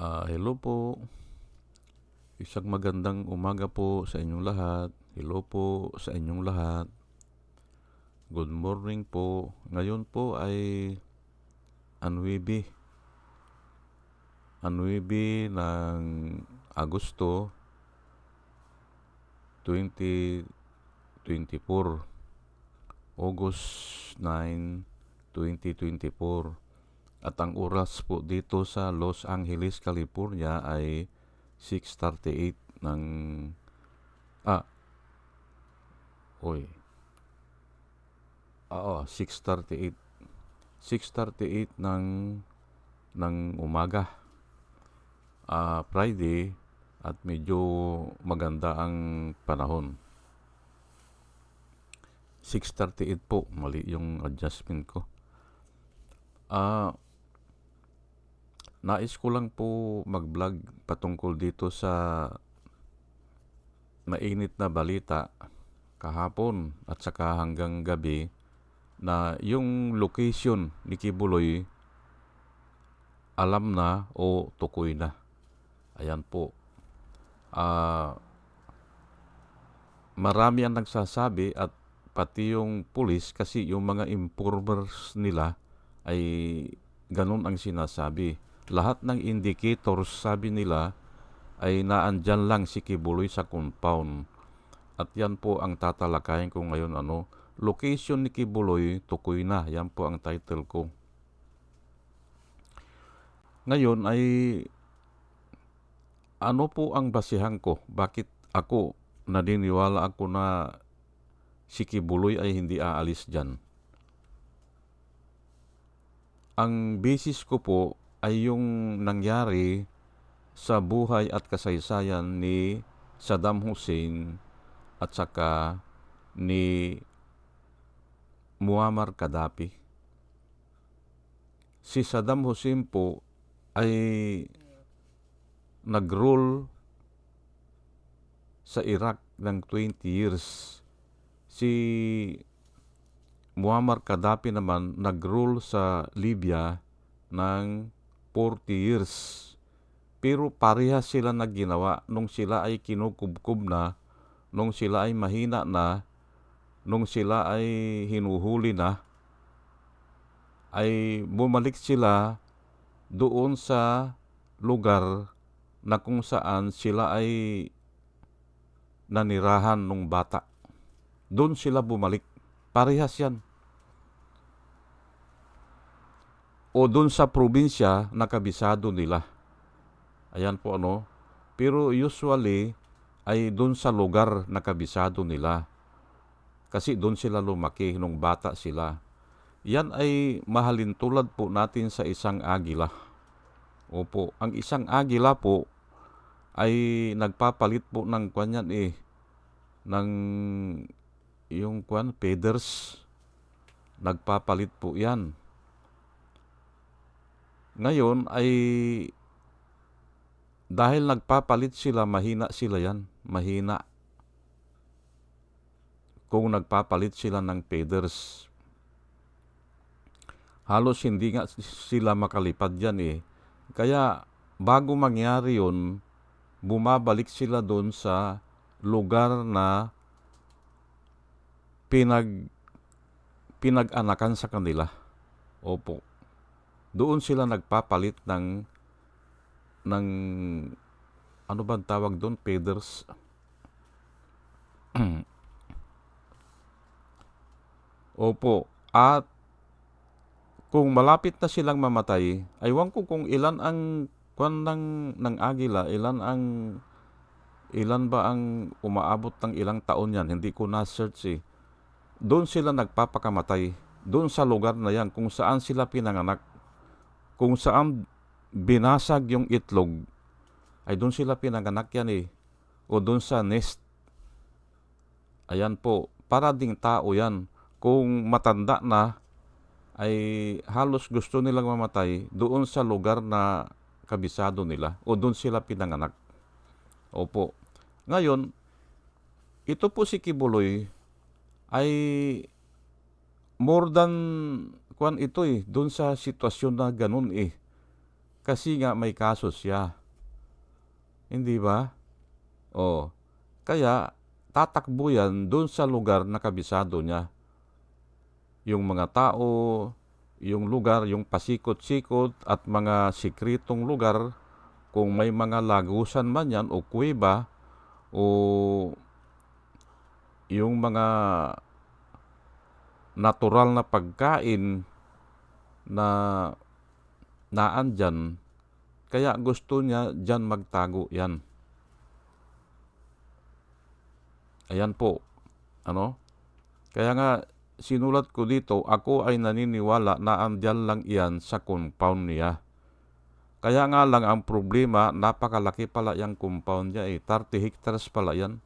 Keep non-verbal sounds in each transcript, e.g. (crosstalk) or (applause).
Ah, hello po. Isang magandang umaga po sa inyong lahat. Hello po sa inyong lahat. Good morning po. Ngayon po ay Anwibi. Anwibi ng Agosto 2024. August 9, 2024. At ang oras po dito sa Los Angeles, California ay 6.38 ng... Ah, oy. Oo, 6.38. 6.38 ng, ng umaga. Ah, Friday at medyo maganda ang panahon. 6.38 po, mali yung adjustment ko. Ah, Nais ko lang po mag-vlog patungkol dito sa mainit na balita kahapon at saka hanggang gabi na yung location ni Kibuloy alam na o tukoy na. Ayan po. Ah, marami ang nagsasabi at pati yung pulis kasi yung mga informers nila ay ganun ang sinasabi lahat ng indicators, sabi nila, ay naandyan lang si Kibuloy sa compound. At yan po ang tatalakayin ko ngayon. Ano, location ni Kibuloy, tukoy na. Yan po ang title ko. Ngayon ay ano po ang basihan ko? Bakit ako naniniwala ako na si Kibuloy ay hindi aalis dyan? Ang basis ko po ay yung nangyari sa buhay at kasaysayan ni Saddam Hussein at saka ni Muammar Gaddafi. Si Saddam Hussein po ay nag-rule sa Iraq ng 20 years. Si Muammar Gaddafi naman nag-rule sa Libya ng 40 years. Pero parehas sila na ginawa nung sila ay kinukubkub na, nung sila ay mahina na, nung sila ay hinuhuli na, ay bumalik sila doon sa lugar na kung saan sila ay nanirahan nung bata. Doon sila bumalik. Parehas yan. O doon sa probinsya na kabisado nila. Ayan po ano. Pero usually ay doon sa lugar na kabisado nila. Kasi doon sila lumaki nung bata sila. Yan ay mahalin tulad po natin sa isang agila. Opo, ang isang agila po ay nagpapalit po ng kanyan eh ng yung kwan feathers nagpapalit po yan ngayon ay dahil nagpapalit sila, mahina sila yan. Mahina. Kung nagpapalit sila ng feathers. Halos hindi nga sila makalipad yan eh. Kaya bago mangyari yon bumabalik sila doon sa lugar na pinag pinag-anakan sa kanila. Opo doon sila nagpapalit ng ng ano ba tawag doon? Feathers? (clears throat) Opo. At kung malapit na silang mamatay aywan ko kung ilan ang kwan ng ng agila ilan ang ilan ba ang umaabot ng ilang taon yan hindi ko na search eh. Doon sila nagpapakamatay. Doon sa lugar na yan kung saan sila pinanganak kung saan binasag yung itlog, ay doon sila pinanganak yan eh. O doon sa nest. Ayan po, para ding tao yan. Kung matanda na, ay halos gusto nilang mamatay doon sa lugar na kabisado nila o doon sila pinanganak. Opo. Ngayon, ito po si Kibuloy ay more than kwan ito eh, doon sa sitwasyon na ganun eh. Kasi nga may kaso siya. Hindi ba? O, kaya tatakbo yan doon sa lugar na kabisado niya. Yung mga tao, yung lugar, yung pasikot-sikot at mga sikritong lugar, kung may mga lagusan man yan o kuweba o yung mga natural na pagkain na naandyan, kaya gusto niya dyan magtago yan. Ayan po. Ano? Kaya nga, sinulat ko dito, ako ay naniniwala na andyan lang iyan sa compound niya. Kaya nga lang ang problema, napakalaki pala yung compound niya eh. 30 hectares pala yan.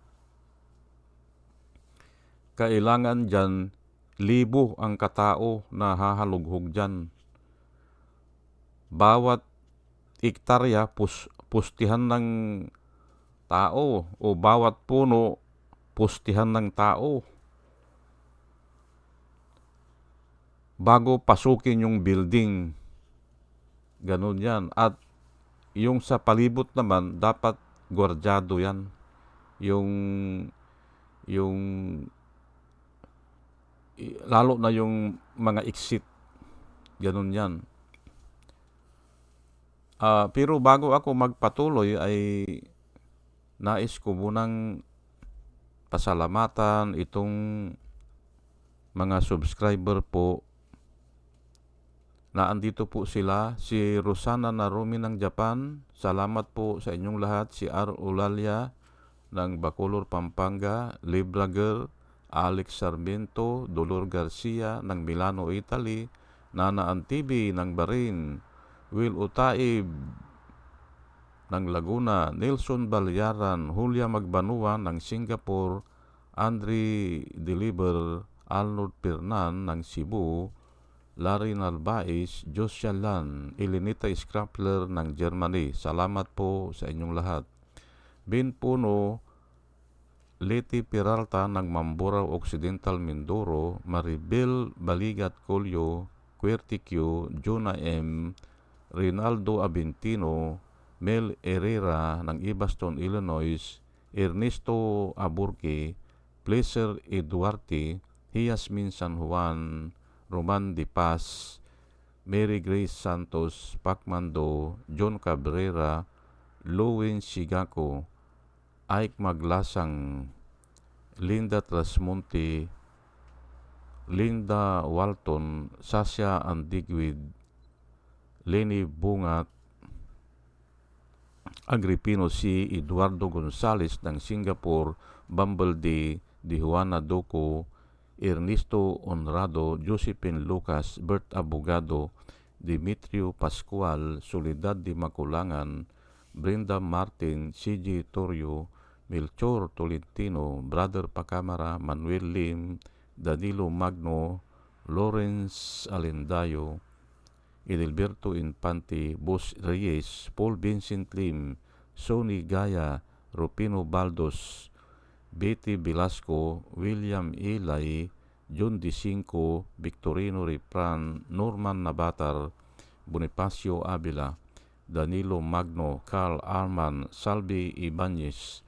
Kailangan dyan, libo ang katao na hahalughog dyan. Bawat hektarya, pus, pustihan ng tao o bawat puno, pustihan ng tao. Bago pasukin yung building. Ganun yan. At yung sa palibot naman, dapat gwardyado yan. Yung, yung, lalo na yung mga exit. Ganun yan. Uh, pero bago ako magpatuloy ay nais ko munang pasalamatan itong mga subscriber po na andito po sila. Si Rosana Narumi ng Japan, salamat po sa inyong lahat. Si R. Ulalia ng Bacolor, Pampanga, Libra Girl, Alex Sarmiento, Dolor Garcia ng Milano, Italy, Nana Antibi ng Barin, Will Utaib ng Laguna, Nelson Balyaran, Julia Magbanua ng Singapore, Andre Deliver, Arnold Pernan ng Cebu, Larry Nalbais, Josia Lan, Elenita Scrappler ng Germany. Salamat po sa inyong lahat. Ben Puno, Leti Peralta ng Mamburao Occidental Mindoro, Maribel Baligat Colio, Querticio, Jonah M., Rinaldo Abentino, Mel Herrera ng Ibaston, Illinois, Ernesto Aburque, Pleasure Eduarte, Hiasmin San Juan, Roman De Paz, Mary Grace Santos, Pacmando, John Cabrera, Lowen Sigako, Ike Maglasang, Linda Trasmonte, Linda Walton, Sasha Andigwid, Lenny Bungat, Agripino si Eduardo Gonzales ng Singapore, Bumble D, Di Juana Doko, Ernesto Honrado, Josephine Lucas, Bert Abogado, Dimitrio Pascual, Soledad de Maculangan, Brenda Martin, CJ Torrio, Melchor Tolentino, Brother Pacamara, Manuel Lim, Danilo Magno, Lawrence Alendayo, Edelberto Infante, Bos Reyes, Paul Vincent Lim, Sony Gaya, Rupino Baldos, Betty Velasco, William Ilay, John D. Cinco, Victorino Ripran, Norman Nabatar, Bonifacio Avila, Danilo Magno, Carl Arman, Salvi Ibanez,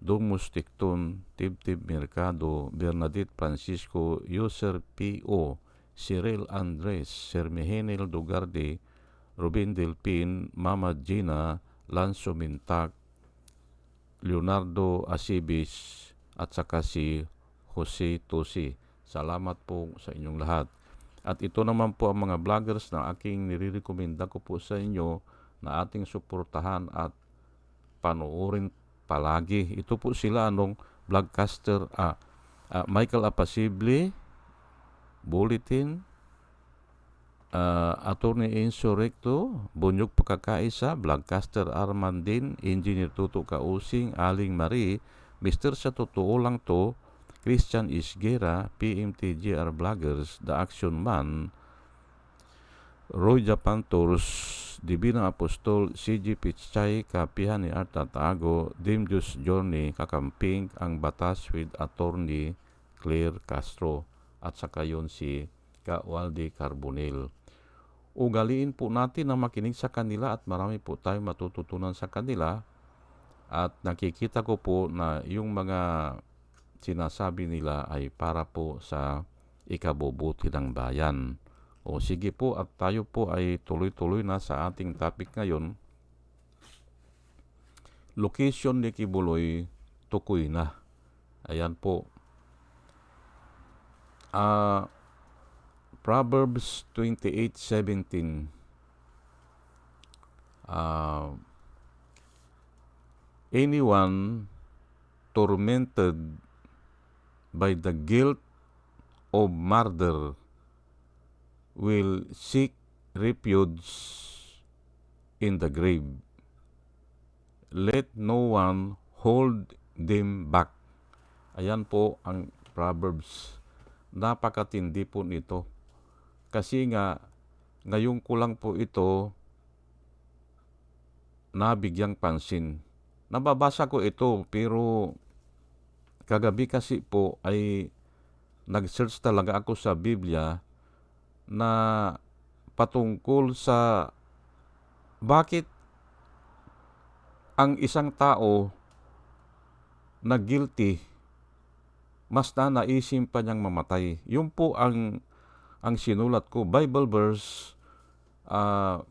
Domus Ticton, Tibtib Mercado, Bernadette Francisco, User P.O., Cyril Andres, Sermihenil Dugarde, Ruben Delpin, Mama Gina, Lanzo Mintak, Leonardo Asibis at saka si Jose Tosi. Salamat po sa inyong lahat. At ito naman po ang mga vloggers na aking nirirekomenda ko po sa inyo na ating suportahan at panoorin palagi. Ito po sila anong vlogcaster ah, ah, Michael Apasible, bulletin uh, eh, attorney insurrecto bunyuk PKK Isa Blancaster Armandin Engineer Tutu Kausing Aling Mari Mister Setutu Ulang Tu Christian Isgera PMTGR Bloggers The Action Man Roy Japan Tours Dibina Apostol CG Pichai Kapihani Arta Tago Dimjus Journey Kakamping Ang Batas with Attorney Claire Castro. At saka yun si Ka Waldi Carbonell. ugaliin po natin na makinig sa kanila at marami po tayong matututunan sa kanila. At nakikita ko po na yung mga sinasabi nila ay para po sa ikabubuti ng bayan. O sige po at tayo po ay tuloy-tuloy na sa ating topic ngayon. Location ni Kibuloy, Tukoy na. Ayan po. Ah, Proverbs 28:17. Ah, anyone tormented by the guilt of murder will seek refuge in the grave. Let no one hold them back. Ayan po ang Proverbs. Napakatindi po nito. Kasi nga, ngayon ko lang po ito nabigyang pansin. Nababasa ko ito pero kagabi kasi po ay nag-search talaga ako sa Biblia na patungkol sa bakit ang isang tao na guilty mas na naisim pa niyang mamatay. Yun po ang ang sinulat ko Bible verse ah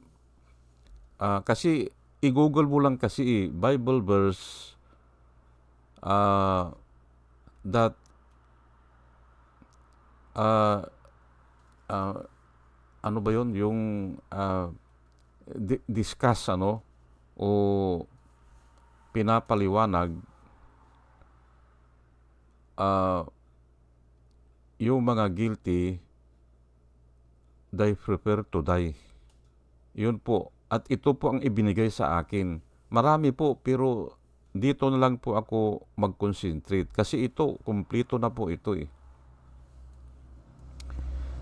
ah, kasi i-google mo lang kasi eh, Bible verse ah that ah ah, ano ba yon yung ah, di- discuss ano o pinapaliwanag ah, yung mga guilty they prefer to die. Yun po. At ito po ang ibinigay sa akin. Marami po pero dito na lang po ako mag-concentrate kasi ito, kumplito na po ito eh.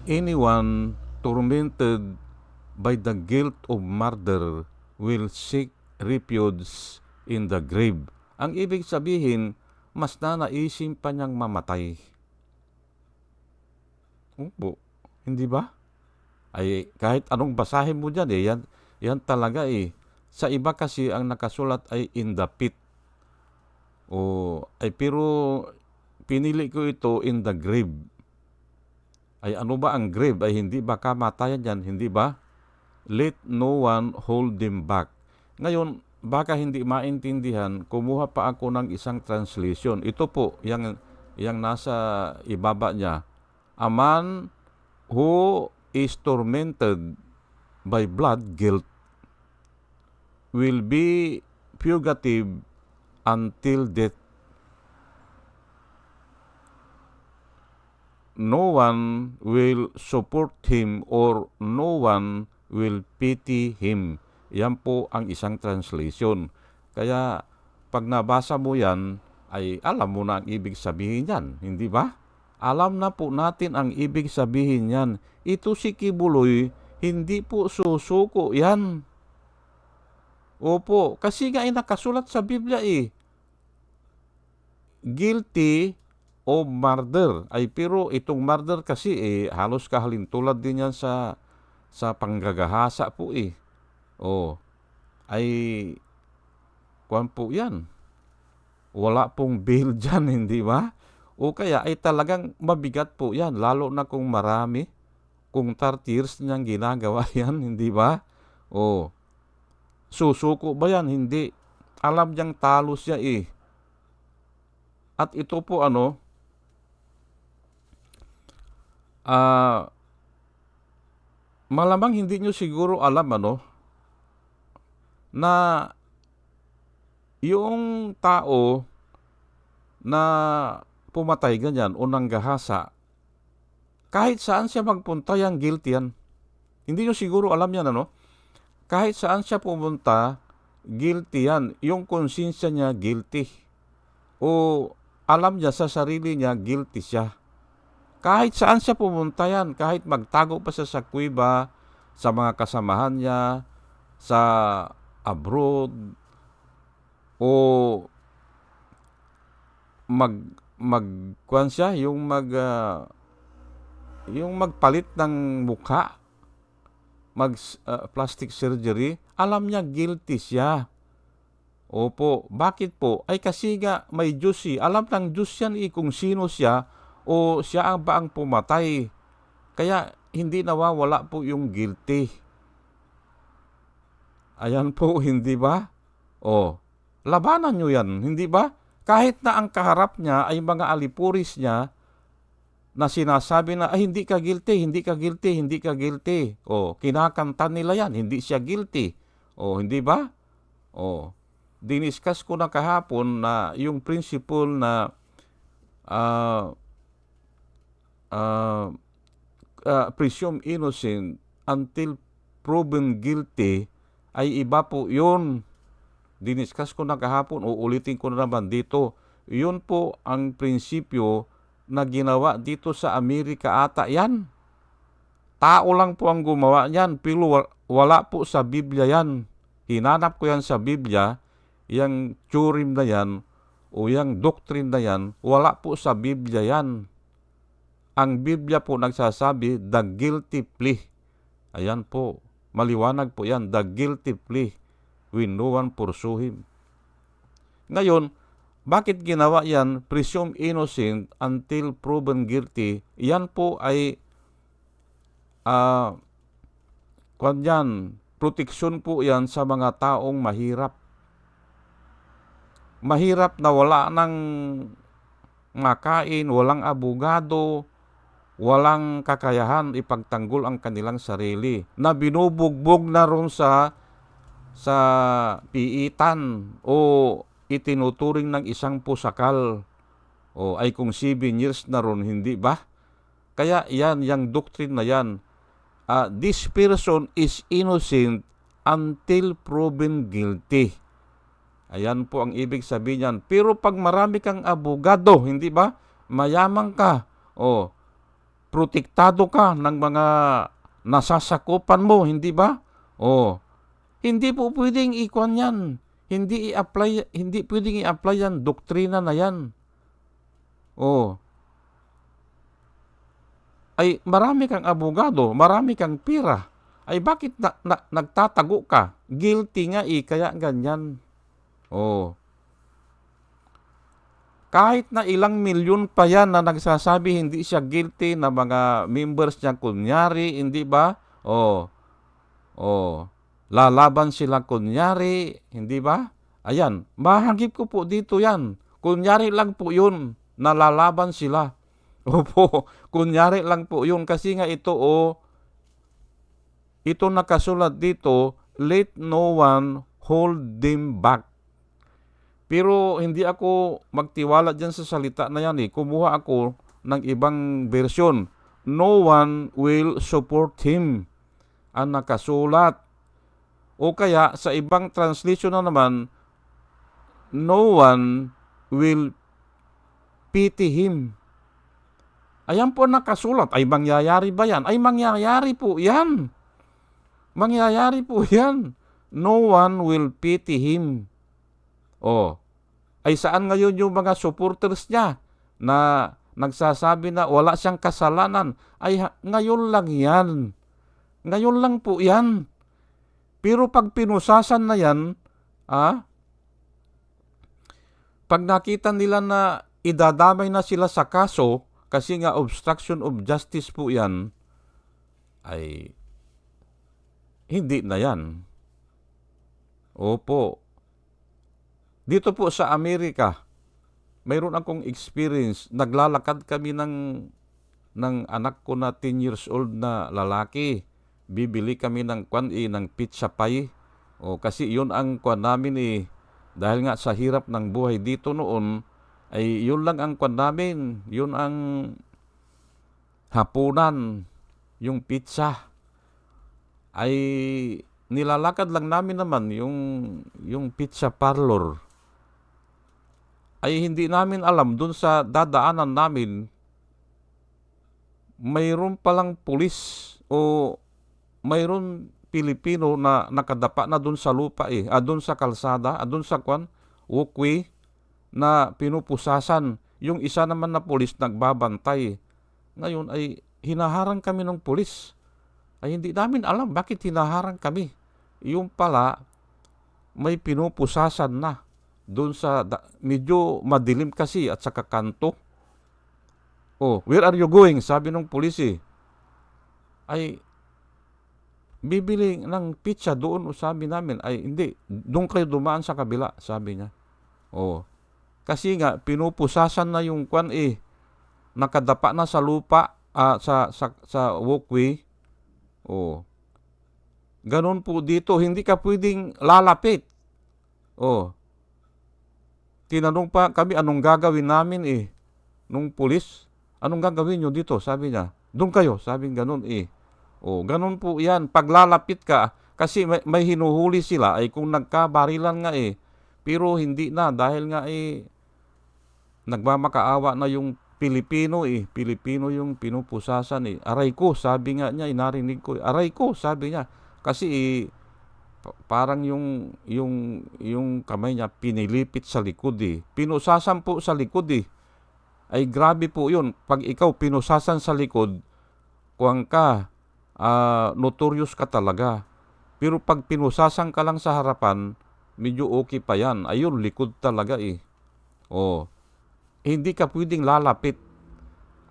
Anyone tormented by the guilt of murder will seek refuge in the grave. Ang ibig sabihin, mas nanaisim pa niyang mamatay. Opo, hindi ba? Ay kahit anong basahin mo diyan eh, yan, yan talaga eh. Sa iba kasi ang nakasulat ay in the pit. O ay pero pinili ko ito in the grave. Ay ano ba ang grave? Ay hindi ba kamatayan yan? Hindi ba? Let no one hold them back. Ngayon, baka hindi maintindihan, kumuha pa ako ng isang translation. Ito po, yang, yang nasa ibaba niya. A man who is tormented by blood guilt will be fugitive until death. No one will support him or no one will pity him. Yan po ang isang translation. Kaya pag nabasa mo yan, ay alam mo na ang ibig sabihin yan, hindi ba? Alam na po natin ang ibig sabihin yan. Ito si Kibuloy, hindi po susuko yan. Opo, kasi nga ay nakasulat sa Biblia eh. Guilty of murder. Ay pero itong murder kasi eh halos kahalintulad din yan sa sa panggagahasa po eh. Oh, ay kuan po yan. Wala pong bail (laughs) dyan, hindi ba? O kaya ay talagang mabigat po yan, lalo na kung marami. Kung 30 years niyang ginagawa (laughs) yan, hindi ba? O, susuko ba yan? Hindi. Alam niyang talo siya eh. At ito po ano, ah, malamang hindi nyo siguro alam ano, na yung tao na pumatay ganyan o nanggahasa, kahit saan siya magpunta yan, guilty yan. Hindi nyo siguro alam yan, ano? Kahit saan siya pumunta, guilty yan. Yung konsensya niya, guilty. O alam niya sa sarili niya, guilty siya. Kahit saan siya pumunta yan, kahit magtago pa siya sa kuiba, sa mga kasamahan niya, sa abroad, o mag mag kuan siya yung mag ah, yung magpalit ng mukha mag uh, plastic surgery, alam niya guilty siya. Opo, bakit po? Ay kasi nga may Diyos eh. Alam ng Diyos yan eh kung sino siya o siya ang ba ang pumatay. Kaya hindi nawawala po yung guilty. Ayan po, (laughs) hindi ba? O, labanan nyo yan, hindi ba? Kahit na ang kaharap niya ay mga alipuris niya na sinasabi na ay hindi ka guilty, hindi ka guilty, hindi ka guilty. O, kinakanta nila yan, hindi siya guilty. O, hindi ba? O, diniscuss ko na kahapon na yung principle na uh, uh, uh, presume innocent until proven guilty ay iba po yun. Diniscuss ko na kahapon, uulitin ko na naman dito. Yun po ang prinsipyo na ginawa dito sa Amerika ata yan. Tao lang po ang gumawa yan, pero wala po sa Biblia yan. Hinanap ko yan sa Biblia, yung turim na yan, o yung doctrine na yan, wala po sa Biblia yan. Ang Biblia po nagsasabi, the guilty plea. Ayan po, maliwanag po yan, the guilty plea when no one pursue him. Ngayon, bakit ginawa yan, presume innocent until proven guilty? Yan po ay uh, kwan yan, proteksyon po yan sa mga taong mahirap mahirap na wala ng makain, walang abogado, walang kakayahan ipagtanggol ang kanilang sarili na binubugbog na ron sa sa piitan o itinuturing ng isang pusakal o ay kung 7 years na ron, hindi ba? Kaya yan, yung doctrine na yan, uh, this person is innocent until proven guilty. Ayan po ang ibig sabihin niyan. Pero pag marami kang abogado, hindi ba? Mayaman ka. O, protektado ka ng mga nasasakupan mo, hindi ba? O, hindi po pwedeng ikon yan. Hindi i-apply, hindi pwedeng i-apply yan, doktrina na yan. O, ay marami kang abogado, marami kang pira. Ay bakit na, na, nagtatago ka? Guilty nga eh, kaya ganyan. Oh. Kahit na ilang milyon pa yan na nagsasabi hindi siya guilty na mga members niya kunyari, hindi ba? Oh. Oh. Lalaban sila kunyari, hindi ba? Ayan, mahagip ko po dito yan. Kunyari lang po yun, nalalaban sila. (laughs) Opo, kunyari lang po yun kasi nga ito oh, ito nakasulat dito, let no one hold them back. Pero hindi ako magtiwala dyan sa salita na yan eh. Kumuha ako ng ibang version. No one will support him. Ang nakasulat. O kaya sa ibang translation na naman, no one will pity him. Ayan po nakasulat. Ay mangyayari ba yan? Ay mangyayari po yan. Mangyayari po (laughs) yan. No one will pity him. Oh, ay saan ngayon yung mga supporters niya na nagsasabi na wala siyang kasalanan? Ay ngayon lang yan. Ngayon lang po yan. Pero pag pinusasan na yan, ah, pag nakita nila na idadamay na sila sa kaso, kasi nga obstruction of justice po yan, ay hindi na yan. Opo, dito po sa Amerika, mayroon akong experience. Naglalakad kami ng, ng anak ko na 10 years old na lalaki. Bibili kami ng kwan eh, ng pizza pie. O, kasi yun ang kwan namin eh. Dahil nga sa hirap ng buhay dito noon, ay yun lang ang kwan namin. Yun ang hapunan, yung pizza. Ay nilalakad lang namin naman yung yung pizza parlor ay hindi namin alam dun sa dadaanan namin mayroon palang pulis o mayroon Pilipino na nakadapa na dun sa lupa eh, ah, dun sa kalsada, ah, dun sa kwan, walkway na pinupusasan. Yung isa naman na pulis nagbabantay. Ngayon ay hinaharang kami ng pulis. ay hindi namin alam bakit hinaharang kami. Yung pala, may pinupusasan na doon sa da- medyo madilim kasi at sa kakanto. Oh, where are you going? Sabi ng polisi. Ay, bibili ng pizza doon o sabi namin ay hindi doon kayo dumaan sa kabila sabi niya oh kasi nga pinupusasan na yung kwan eh nakadapa na sa lupa ah, sa sa sa walkway oh ganun po dito hindi ka pwedeng lalapit oh tinanong pa kami anong gagawin namin eh nung pulis anong gagawin nyo dito sabi niya doon kayo sabi ganun eh Oh, ganun po 'yan. Paglalapit ka kasi may, may hinuhuli sila ay kung nagkabarilan nga eh. Pero hindi na dahil nga eh nagmamakaawa na yung Pilipino eh. Pilipino yung pinupusasan eh. Aray ko, sabi nga niya, inarinig ko. Aray ko, sabi niya. Kasi eh, parang yung yung yung kamay niya pinilipit sa likod eh. Pinusasan po sa likod eh. Ay grabe po 'yun. Pag ikaw pinusasan sa likod, kuwang ka, ah, notorious ka talaga. Pero pag pinusasan ka lang sa harapan, medyo okay pa yan. Ayun, likod talaga eh. Oh. Hindi ka pwedeng lalapit.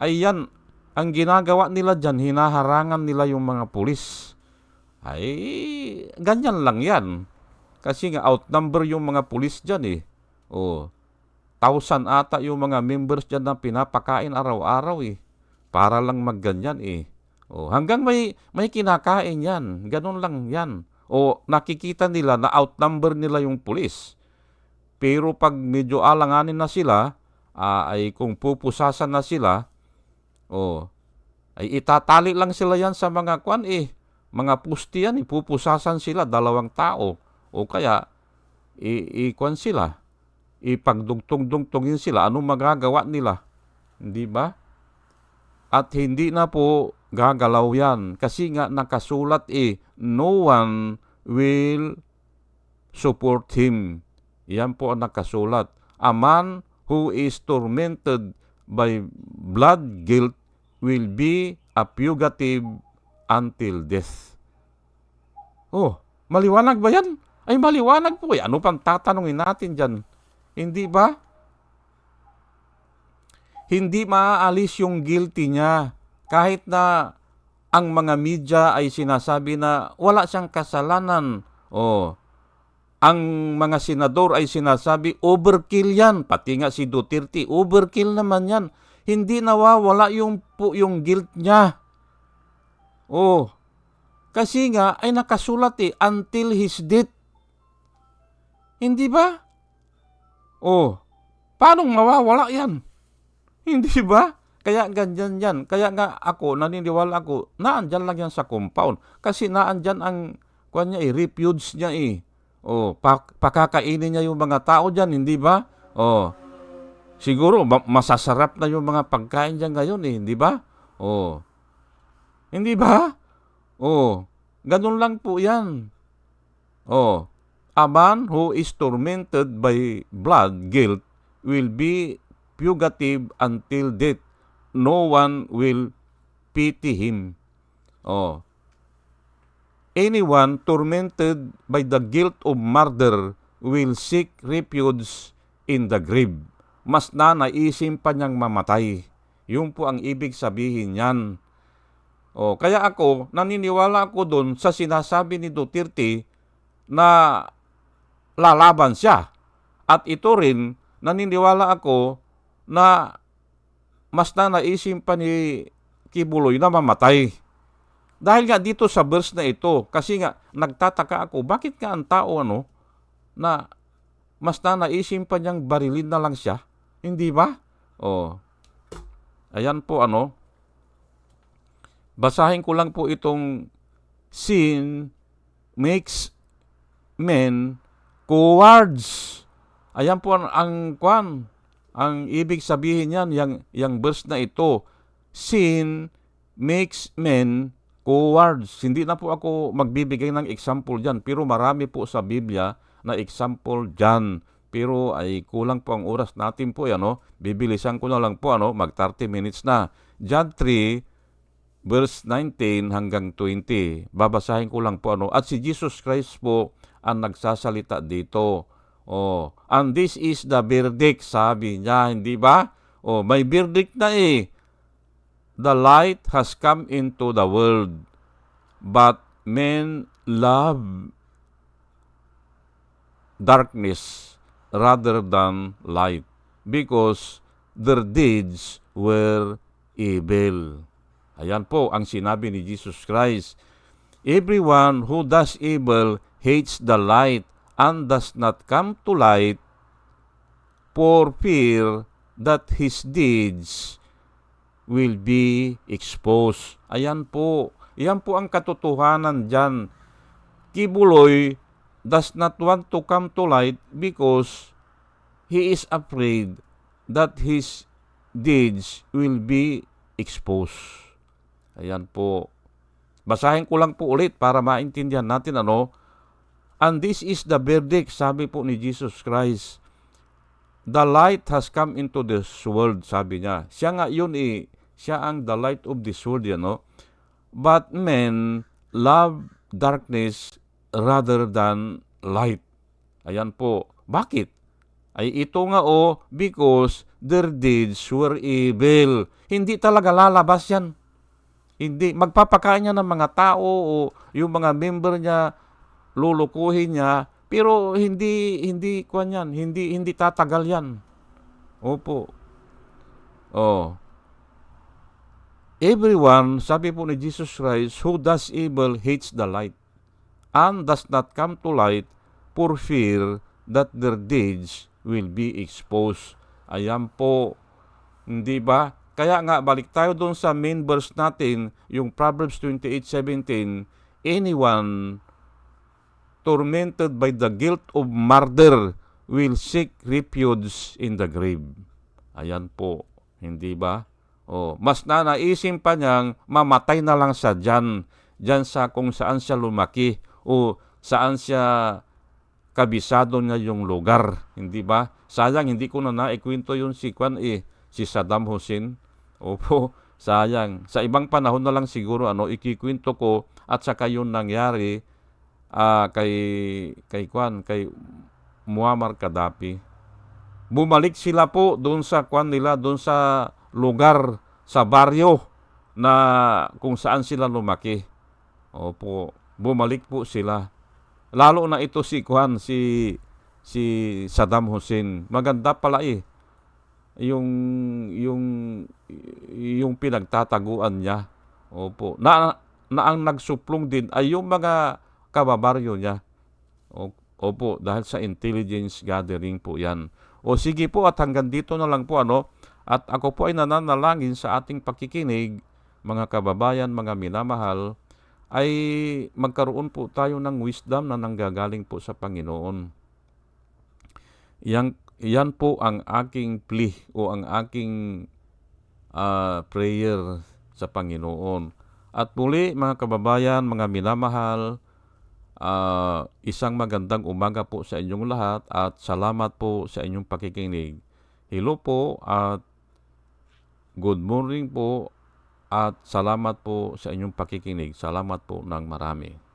Ay yan, ang ginagawa nila dyan, hinaharangan nila yung mga pulis. Ay, ganyan lang yan. Kasi nga outnumber yung mga pulis dyan eh. Oh. Thousand ata yung mga members dyan na pinapakain araw-araw eh. Para lang magganyan eh. Oh, hanggang may may kinakain 'yan. Ganun lang 'yan. O nakikita nila na outnumber nila yung pulis. Pero pag medyo alanganin na sila, ah, ay kung pupusasan na sila, oh, ay itatali lang sila yan sa mga kwan eh. Mga pusti yan, ipupusasan sila, dalawang tao. O kaya, i, i kwan sila, ipagdugtong-dugtongin sila, anong magagawa nila? Hindi ba? At hindi na po gagalaw yan. Kasi nga nakasulat eh, no one will support him. Yan po ang nakasulat. A man who is tormented by blood guilt will be a fugitive until death. Oh, maliwanag ba yan? Ay, maliwanag po. Ano pang tatanungin natin dyan? Hindi ba? Hindi maaalis yung guilty niya kahit na ang mga media ay sinasabi na wala siyang kasalanan. Oh, ang mga senador ay sinasabi overkill yan. Pati nga si Duterte, overkill naman yan. Hindi nawawala yung, po, yung guilt niya. Oh, kasi nga ay nakasulat eh, until his death. Hindi ba? Oh, paano mawawala yan? (laughs) Hindi ba? Kaya ganyan yan. Kaya nga ako, naniniwala ako, naandyan lang yan sa compound. Kasi naandyan ang, kuwan niya eh, refuge niya eh. Oh, pak pakakainin niya yung mga tao dyan, hindi ba? Oh, siguro ma- masasarap na yung mga pagkain dyan ngayon eh, hindi ba? Oh, hindi ba? Oh, ganun lang po yan. Oh, a man who is tormented by blood guilt will be fugitive until death. No one will pity him. Oh. Anyone tormented by the guilt of murder will seek refuge in the grave. Mas na naisim pa niyang mamatay. Yun po ang ibig sabihin niyan. Oh, kaya ako, naniniwala ako doon sa sinasabi ni Duterte na lalaban siya. At ito rin, naniniwala ako na mas na naisim pa ni Kibuloy na mamatay. Dahil nga dito sa verse na ito, kasi nga nagtataka ako, bakit nga ang tao ano, na mas na naisim pa niyang barilin na lang siya? Hindi ba? Oh. Ayan po ano. Basahin ko lang po itong sin makes men cowards. Ayan po ang, ang kwan. Ang ibig sabihin niyan, yung, yung verse na ito, sin makes men cowards. Hindi na po ako magbibigay ng example dyan, pero marami po sa Biblia na example dyan. Pero ay kulang po ang oras natin po, ano? Bibilisan ko na lang po, ano? Mag 30 minutes na. John 3, verse 19 hanggang 20. Babasahin ko lang po ano. At si Jesus Christ po ang nagsasalita dito. Oh, and this is the verdict, sabi niya, hindi ba? Oh, may verdict na eh. The light has come into the world, but men love darkness rather than light because their deeds were evil. Ayan po ang sinabi ni Jesus Christ. Everyone who does evil hates the light and does not come to light for fear that his deeds will be exposed. Ayan po. Ayan po ang katotohanan dyan. Kibuloy does not want to come to light because he is afraid that his deeds will be exposed. Ayan po. Basahin ko lang po ulit para maintindihan natin ano. And this is the verdict, sabi po ni Jesus Christ. The light has come into this world, sabi niya. Siya nga yun eh, siya ang the light of this world, yan, no? But men love darkness rather than light. Ayan po. Bakit? Ay ito nga o, because their deeds were evil. Hindi talaga lalabas yan. Hindi. Magpapakain niya ng mga tao o yung mga member niya, lulukuhin niya, pero hindi, hindi, kwan yan, hindi, hindi tatagal yan. Opo. Oh. Everyone, sabi po ni Jesus Christ, who does evil hates the light and does not come to light for fear that their deeds will be exposed. Ayan po. Hindi ba? Kaya nga, balik tayo doon sa main verse natin, yung Proverbs 28.17, Anyone tormented by the guilt of murder will seek refuge in the grave. Ayan po. Hindi ba? Oh, mas na naisim pa niyang mamatay na lang sa dyan, dyan sa kung saan siya lumaki o saan siya kabisado niya yung lugar, hindi ba? Sayang hindi ko na naikwento yung si Kwan eh, si Saddam Hussein. Opo, sayang. Sa ibang panahon na lang siguro ano ikikwento ko at saka yung nangyari ah, kay kay Kwan, kay Muammar Gaddafi. Bumalik sila po doon sa Kwan nila, doon sa lugar, sa baryo na kung saan sila lumaki. Opo, bumalik po sila. Lalo na ito si Kwan, si si Saddam Hussein. Maganda pala eh. Yung yung yung pinagtataguan niya. Opo. Na, na ang nagsuplong din ay yung mga kababaryo niya. Opo, dahil sa intelligence gathering po yan. O sige po at hanggang dito na lang po ano. At ako po ay nananalangin sa ating pakikinig, mga kababayan, mga minamahal, ay magkaroon po tayo ng wisdom na nanggagaling po sa Panginoon. Yan, yan po ang aking plea o ang aking ah, prayer sa Panginoon. At muli mga kababayan, mga minamahal, ah, isang magandang umaga po sa inyong lahat at salamat po sa inyong pakikinig. Hello po at good morning po at salamat po sa inyong pakikinig. Salamat po ng marami.